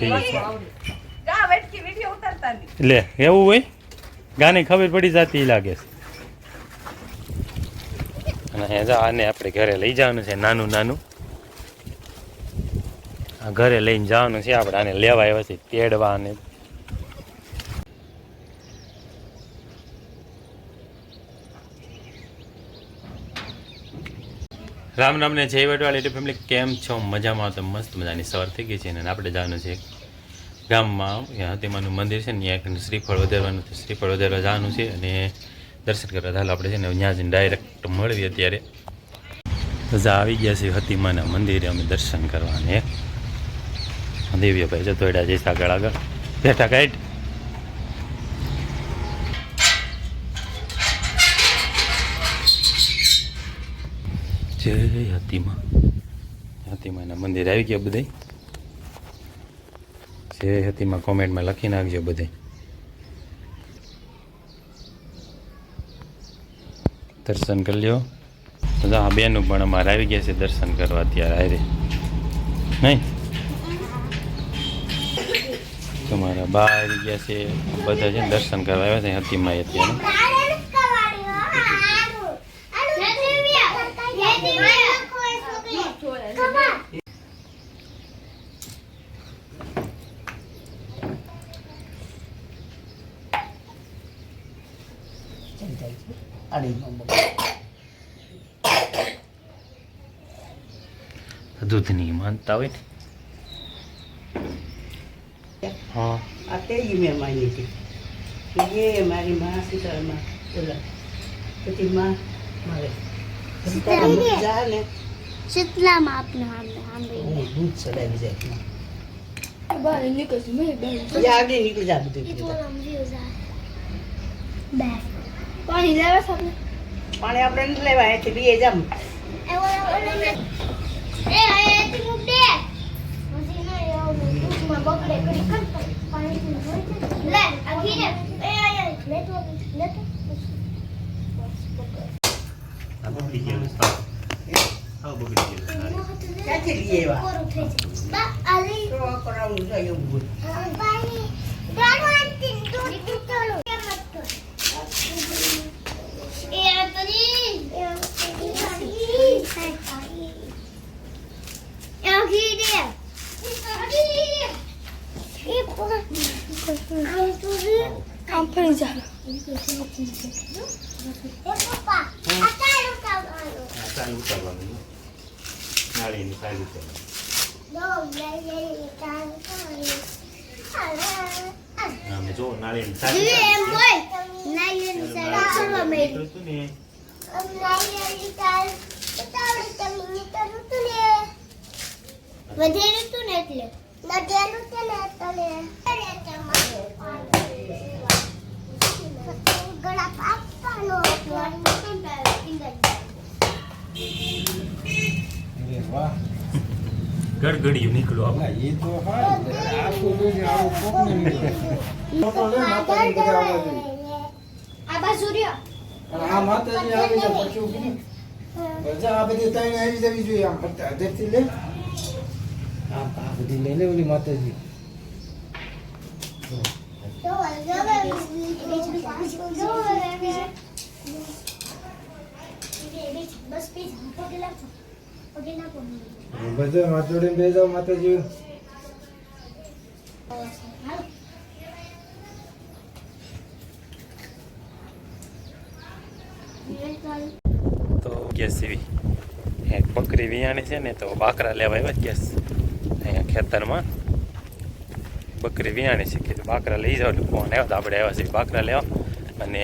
થઈ છે લે એવું હોય? ગાને ખબર પડી જતી લાગે છે. અને આને આપણે ઘરે લઈ જવાનું છે નાનું નાનું. આ ઘરે લઈને જવાનું છે આપણે આને લેવા આવ્યા છે તેડવા અને. રામ રામને જય વટવાળી એટલે ફેમિલી કેમ છો? મજામાં તો મસ્ત મજાની સવાર થઈ ગઈ છે અને આપણે જવાનું છે ગામમાં ત્યાં હતીમાનું મંદિર છે ત્યાં એક શ્રીફળ વધારવાનું છે, શ્રીફળ વધારવા જવાનું છે અને દર્શન કરવા હાલ આપણે છે ને ત્યાં જઈને ડાયરેક્ટ મળવી અત્યારે. રજા આવી ગયા છે હતીમાના મંદિરે, અમે દર્શન કરવાને. દેવીભાઈ જતો એડા જઈશ આગળ આગળ. બેઠા કાઢ જય હતીમા. હતીમાના મંદિર આવી ગયા બધા જે હતીમાં કોમેન્ટમાં લખી નાખજો બધે. દર્શન કરી લ્યો. આ બેનું પણ અમારે આવી ગયા છે દર્શન કરવા અત્યારે આરે નહીં? તમારા બા આવી ગયા છે. બધા છે દર્શન કરવા આવ્યા છે હતીમાં અત્યારે. દૂધની માનતા હોય ને? હા. આ તે મેં માની હતી? કે એ મારી માં સીતારામાં બોલા પછી માં મારે. સીતારામ. જા ને. શીતલામાં આપણે સાંભળે દૂધ ચડાવી જાય. બહાર નીકળશું મેં આગળ નીકળી જા બધું પાણી લેવા પાણી આપણે નથી લેવા એથી બે જામ. એ ઓલા ઓલા ને એ આયાથી મુક દે. મસી ના યાર દૂધમાં બગડે કરી કર પાણી થી ધોઈ દે લે આ ઘી એ આયા લે તો લે તો આ બગડી ગયેલું સાવ સાવ બગડી ગયેલું ક્યાંથી લઈએ એવા કોરું થઈ જાય બા આલી તો કરાવવું છે એવું બધું. પાણી દાણવાંતી દૂધ પીતળું એ આતરી એ ઘી દે આમ પડી જા એ પપ્પા આ તારું કામ આલો ચાલુ ઉતારવાનું નાળીની સાઈડ ઉપર નો લે લે આમે જો સાઈડ બોલ નાયન સાડા કરવા મેં હતું ને તાર તાર તમે એ તો હા વધેલું તું ને એટલે વધેલું તું ને ગડગડિયું આપણે આ બાજુ રહ્યો. આ માતાજી આવી જાય પછી આ બધી ત્રણ આવી જવી જોઈએ આમ ફક્ત હદેરથી લે. આ આ બધી લઈ લે ઓલી માતાજી બધા માથ જોડીને બે જાઓ માતાજી તો ગેસ એવી. એક બકરી વિયાણી છે ને તો બાકરા લેવા આવ્યા ગેસ. અહીંયા ખેતરમાં. બકરી વિયાણી કે બાકરા લઈ જાવ ફોન આવ્યો તો આપણે આવ્યા છીએ બાકરા લેવા. અને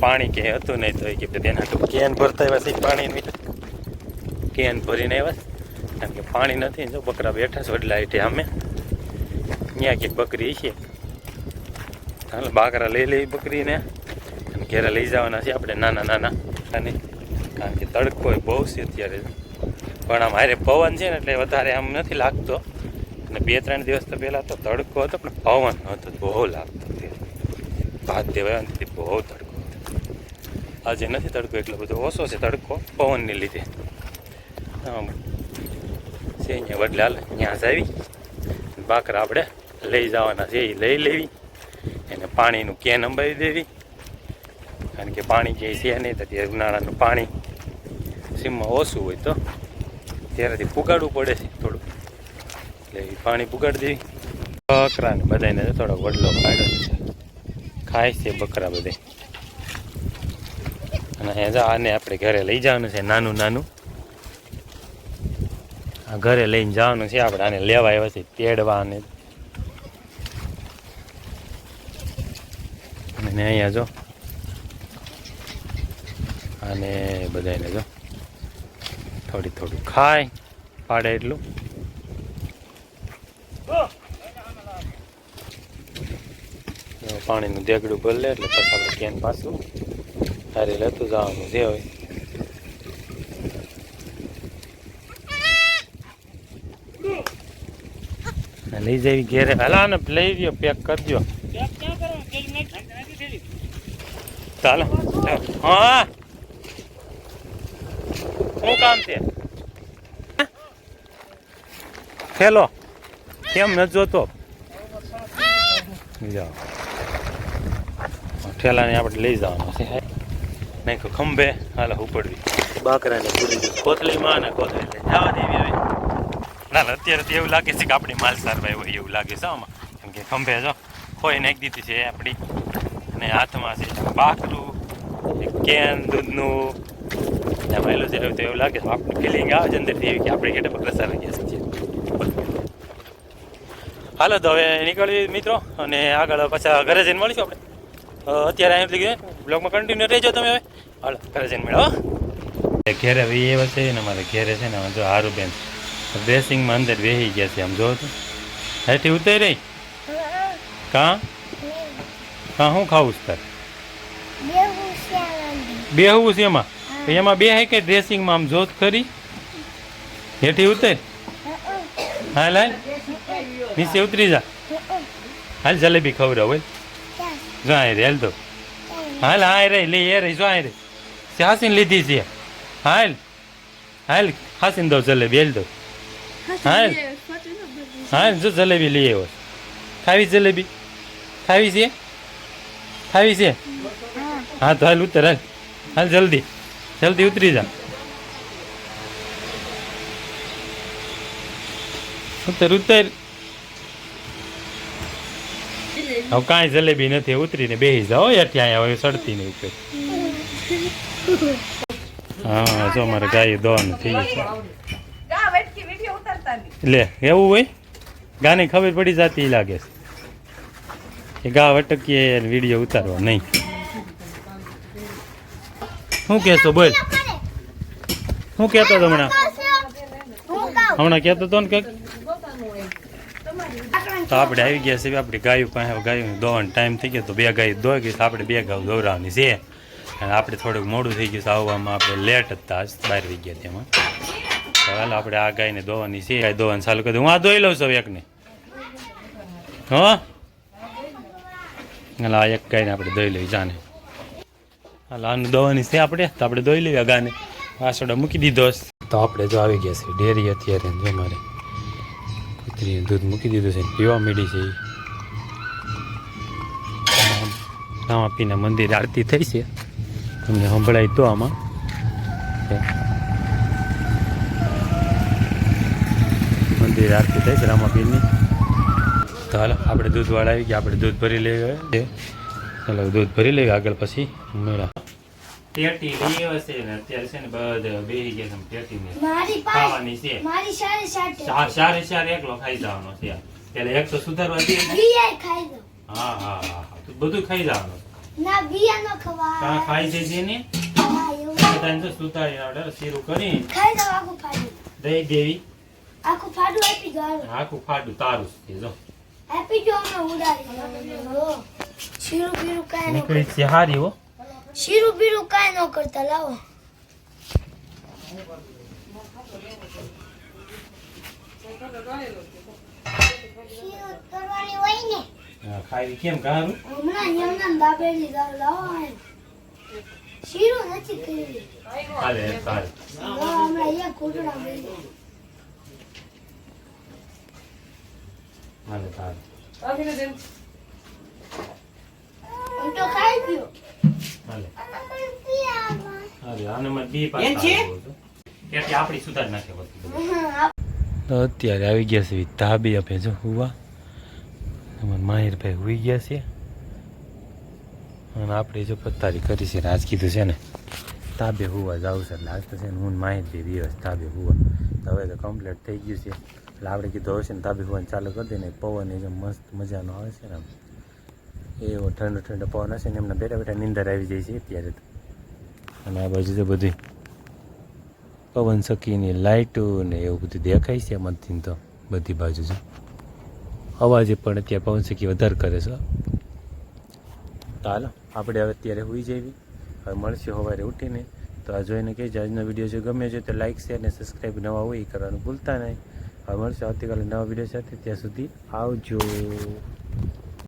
પાણી કે હતું નહીં તો એ કે તેના તો કેન ભરતા આવ્યા છે પાણીની કેન ભરીને આવ્યા કારણ કે પાણી નથી, જો બકરા બેઠા છે એટલે એટલે અમે ત્યાં કે બકરી છે. હાલ બાકરા લઈ લઈ બકરીને. અને ઘેરે લઈ જવાના છે આપણે નાના નાના. અને કારણ કે તડકો બહુ છે અત્યારે. પણ આમ પવન છે ને એટલે વધારે આમ નથી લાગતો. અને બે ત્રણ દિવસ તો પહેલાં તો તડકો હતો, પણ પવન નહોતો બહુ લાગતો ભાત દેવાય બહુ તડકો હતો. આજે નથી તડકો એટલો બધો, ઓછો છે તડકો, પવનને લીધે. આમ, છે અહીંયા વડલાલ ત્યાં આવી. ભાખરા આપણે લઈ જવાના છે, એ લઈ લેવી. એને પાણીનું કેન અંબાવી દેવી. કારણ કે પાણી જે છે નહીં તો ઉનાળાનું પાણી, સીમમાં ઓછું હોય તો ત્યારેથી પુગાડવું પડે છે થોડું એટલે એ પાણી પુગાડી દેવી. બકરાને બધાને થોડો વડલો કાઢ્યો છે. ખાય છે બકરા બધે. અને આને આપણે ઘરે લઈ જવાનું છે, નાનું નાનું. આ ઘરે લઈને જવાનું છે, આપણે આને લેવા આવ્યા છે તેડવા અને અહીંયા જો. અને બધાને જો. થોડી થોડું. ખાય પાડે એટલું. પાણીનું દેગડું ભલે એટલે પછી આપણે કેન પાછું તારે લેતું જવાનું જે હોય. લઈ જવી ઘેરે. હાલા ને લઈ ગયો પેક કરજો ચાલો. હા. શું કામ છે? હેલો કેમ ન જોતો? જાઓ ઠેલાને આપણે લઈ જવાનું છે. નહીં તો ખંભે હાલ ઉપડવી. બાકરાને પૂરી કોથળીમાં અને કોથળી જવા દેવી હવે. ના ના, અત્યારે તો એવું લાગે છે કે આપણી માલ ભાઈ હોય એવું લાગે છે આમાં. કેમ કે ખંભે જો ખોઈ નાખી દીધી છે આપણી. અને હાથમાં છે બાકરું કેન દૂધનું એમાં એલું છે એવું તો એવું લાગે છે આપણું ફિલિંગ આવે છે અંદરથી એવી કે આપણે પગલા સારા ગયા છીએ. હાલો તો હવે નીકળીએ મિત્રો અને આગળ પાછા ઘરે જઈને મળીશું આપણે. અત્યારે અહીં લીધું બ્લોગમાં કન્ટિન્યુ રહેજો તમે હવે. હાલો ઘરે જઈને મળો હો. ઘેરે વી એ છે ને અમારે ઘેરે છે ને જો હારું બેન ડ્રેસિંગમાં અંદર બેસી ગયા છે આમ જો હેઠી ઉતરી રહી? કાં? કાં શું ખાવું છું તારે? બેહવું છે એમાં? એમાં બે હે કે ડ્રેસિંગમાં આમ જોત ખરી? હેઠી ઉતર. હાલ હાલ નીચે ઉતરી જા. હાલ જલેબી ખવડાવ હોય જો આ રે હાલ તો. હાલ હા રે લે એ રે જો આ રે હાસીને લીધી છે. હાલ. હાલ, હાસીને દો જલેબી, હાલ દો હાલ. હાલ, જો જલેબી લઈ આવ્યો ખાવી જલેબી? ખાવી છે? ખાવી છે? હા, તો હાલ ઉતર, હાલ. હાલ, જલ્દી. જલ્દી ઉતરી જા. ઉતર ઉતર હવે કાંઈ જલેબી નથી ઉતરીને બેસી જાઓ યાર ત્યાં હવે સડતી નહીં ઉપર. હા જો મારે ગાય દોન થઈ છે. લે એવું હોય? ગાને ખબર પડી જતી લાગે છે. કે ગા વટકીએ વીડિયો ઉતારવા નહીં. શું કહેશો? બોલ. શું કહેતો હતો હમણાં? હમણાં કહેતો હતો ને કંઈક? તો આપણે આવી ગયા છે આપણે ગાયું પાસે. ગાયું દોવાનો ટાઈમ થઈ ગયો તો બે ગાય દોઈ ગઈ આપણે બે ગાઉ દોરાવાની છે. અને આપણે થોડુંક મોડું થઈ ગયું છે. આવવામાં આપણે લેટ હતા. બહાર થઈ ગયા તેમાં ચાલો આપણે આ ગાયને દોવાની છે. ગાય દોવાનું ચાલુ કરી હું આ દોઈ લઉં છું એકને. હા? હાલ, આ એક ગાયને આપણે દોઈ લઈ જાને. હાલ, આનું દવાની છે આપણે. તો આપણે દોઈ લેવી ગાને વાસડો મૂકી દીધો તો આપણે જો આવી ગયા છે ડેરી અત્યારે જો મારે કૂતરીને દૂધ મૂકી દીધું છે પીવા મીડી છે રામાપીના મંદિર આરતી થઈ છે. તમને સંભળાય તો આમાં. મંદિર આરતી થઈ છે રામાપીરની. તો હાલ, આપણે દૂધવાળા આવી ગયા, આપણે દૂધ ભરી લેવી ચાલો દૂધ ભરી લઈએ આગળ પછી. મેળા. ટેટી હશે ને અત્યારે છે ને બધા બેસી ગયા મારી ખાવાની છે. સારી સારી ચારે ચાર એકલો ખાઈ જવાનો છે. પેલા એક તો સુધારવા દે. બિયા ખાઈ દો હા હા હા બધું ખાઈ જવાનું. ના બિયા નો કા ખાઈ જજે ને. હા, એવું. તો સુધારી આવડે શીરું કરી. ખાઈ આખું ફાડું. દઈ દેવી. આખું ફાડું આપી દો આખું ફાડું તારું છે જો. આપી દો અમે ઉડાડી દો. શીરું બીરું કાંઈ ન નીકળી છે હારી હો. શીરું બીરું કાંઈ ન કરતા લાવો. શીરું કરવાની હોય ને. હા, ખાવી કેમ કારું હમણાં યમના દાબેલી દાળ લાવો શીરો નથી કરી હાલે હાલે હમણાં અહીંયા કોટડા બેસી. હાલે હાલે. આવીને જેમ હું તો ખાઈ ગયો હાલે. હાલે આને માં બી એમ એટલે આપણી સુધાર નાખે તો અત્યારે આવી ગયા છે ધાબી આપે જો હુવા. અમારા માહિરભાઈ હુઈ ગયા છે. અને આપણે જો પથારી કરી છે આજ કીધું છે ને તાબે હુવા જાવું છે એટલે આજ તો છે ને હું માહિતી દિવસ તાબે હુવા. તો હવે તો કમ્પ્લીટ થઈ ગયું છે. એટલે આપણે કીધું હશે ને તાબે હુવાનું ચાલુ કરી દે ને પવન એ જો મસ્ત મજાનો આવે છે ને આમ. એવો ઠંડો ઠંડો પવન હશે ને એમને બેઠા બેઠા નીંદર આવી જાય છે અત્યારે તો. અને આ બાજુ તો બધી પવન સખીની લાઇટો ને એવું બધું દેખાય છે એમાંથી તો બધી બાજુ છે અવાજે પણ અત્યારે પવન સખી વધારે કરે છે. ચાલો, આપણે હવે અત્યારે હોઈ જઈએ. હવે મળશે સવારે ઉઠીને. તો આ જોઈને કે આજનો વીડિયો જો ગમે છે તો લાઇક શેર અને સબસ્ક્રાઈબ નવા હોય એ કરવાનું ભૂલતા નહીં. હવે મળશે આવતીકાલે નવા વીડિયો સાથે. ત્યાં સુધી આવજો.